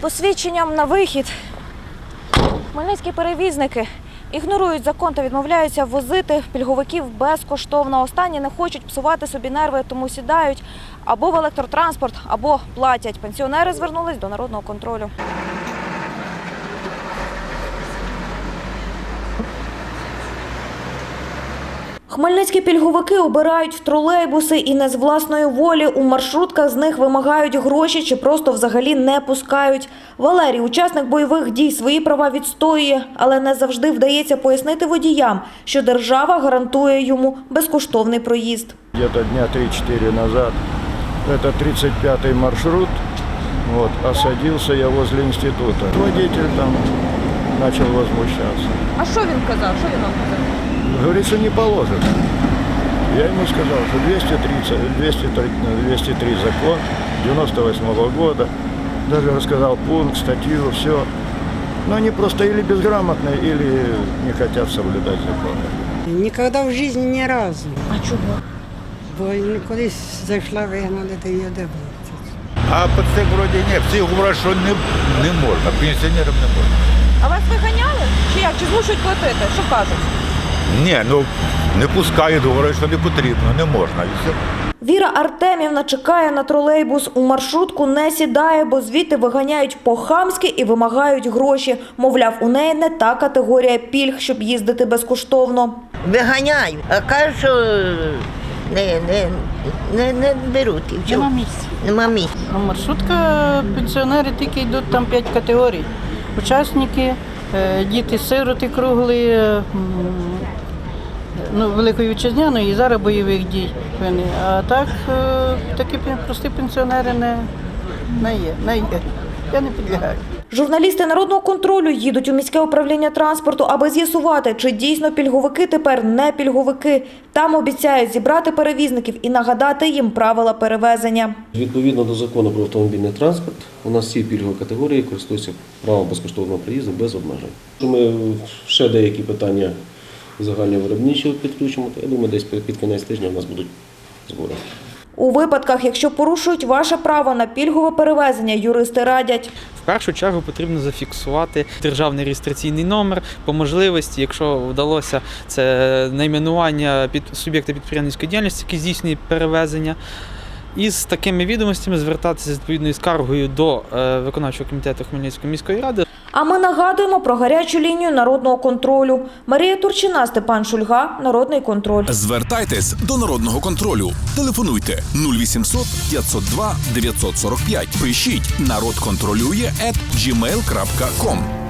Посвідченням на вихід. Хмельницькі перевізники ігнорують закон та відмовляються возити пільговиків безкоштовно. Останні не хочуть псувати собі нерви, тому сідають або в електротранспорт, або платять. Пенсіонери звернулись до народного контролю. Хмельницькі пільговики обирають тролейбуси і не з власної волі. У маршрутках з них вимагають гроші чи просто взагалі не пускають. Валерій, учасник бойових дій, свої права відстоює, але не завжди вдається пояснити водіям, що держава гарантує йому безкоштовний проїзд. где-то дня 3-4 назад. Это 35-й маршрут. Вот, осадился я возле института. Водитель там начал возмущаться. А що він казав? Що він вам казав? Говорится, не положено. Я ему сказал, что 230, 203, 203 закон 98 года. Даже рассказал пункт, статью, все. Но они просто или безграмотные, или не хотят соблюдать законы. Ніколи в житті ні разу. А чого? Бо колись зайшла, вигнали, та її де було. А по це вроді ні. Всі говорять, що не, не можна, пенсіонерам не можна. А вас виганяли? Чи як? Чи змушують платити? Що кажуть? Ні, ну не пускають, говорять, що не потрібно, не можна. І все. Віра Артемівна чекає на тролейбус. У маршрутку не сідає, бо звідти виганяють по-хамськи і вимагають гроші. Мовляв, у неї не та категорія пільг, щоб їздити безкоштовно. Виганяю, а кажуть, що не, не, не, не беруть. І в чому? Нема місця. Нема місця. Ну, маршрутка пенсіонери тільки йдуть там п'ять категорій. Учасники, е, діти сироти круглі, е, ну, Великої Вітчизняної і зараз бойових дій. А так е, такі прості пенсіонери не, не є. Не є. Я не підлягаю. Журналісти народного контролю їдуть у міське управління транспорту, аби з'ясувати, чи дійсно пільговики тепер не пільговики. Там обіцяють зібрати перевізників і нагадати їм правила перевезення. Відповідно до закону про автомобільний транспорт, у нас всі пільгові категорії користуються правом безкоштовного проїзду без обмежень. Ми ще деякі питання загальновиробничі підключимо, я думаю, десь під кінець тижня у нас будуть збори. У випадках, якщо порушують ваше право на пільгове перевезення, юристи радять. В першу чергу потрібно зафіксувати державний реєстраційний номер по можливості, якщо вдалося це найменування під суб'єкта підприємницької діяльності, який здійснює перевезення. І з такими відомостями звертатися з відповідною скаргою до е, виконавчого комітету Хмельницької міської ради. А ми нагадуємо про гарячу лінію народного контролю. Марія Турчина, Степан Шульга, Народний контроль. Звертайтесь до народного контролю. Телефонуйте 0800 502 945. Пишіть народ контролює at gmail.com.